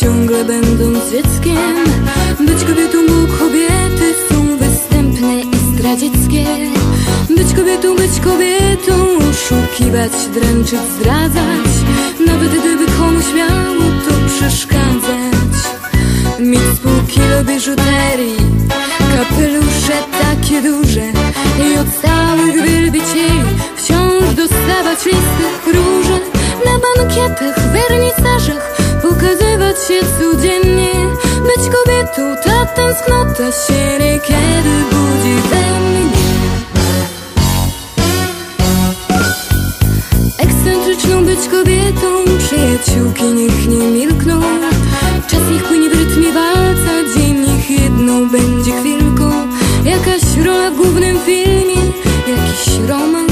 ciągle będąc dzieckiem. Być kobietą, bo kobiety są występne i zdradzieckie. Być kobietą, być kobietą Oszukiwać, dręczyć, zdradzać. Nawet gdyby komuś miało to przeszkadzać. Mieć spółki biżuterii Kapelusze takie duże. I od stałych wielbicieli Wciąż dostawać listy róże się codziennie Być kobietą, ta tęsknota się niekiedy budzi we mnie. Ekscentryczną być kobietą Przyjaciółki niech nie milkną. Czas niech płynie w rytmie walca Dzień niech jedną będzie chwilką. Jakaś rola w głównym filmie Jakiś romans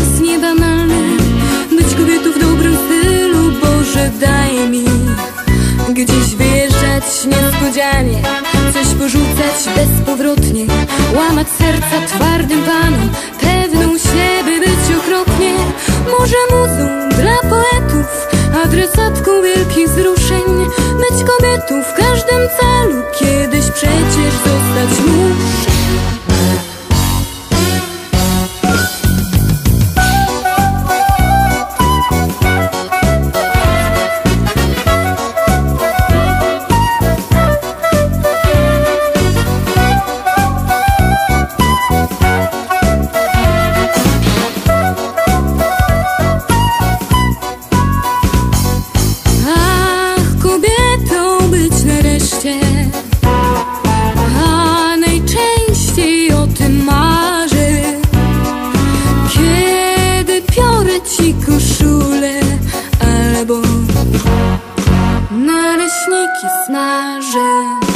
niespodzianie. Coś porzucać bezpowrotnie. Łamać serca twardym panom. Pewną siebie być okropnie. Może muzą dla poetów. Adresatką wielkich wzruszeń. Być kobietą w każdym celu ci koszulę Albo naleśniki smażę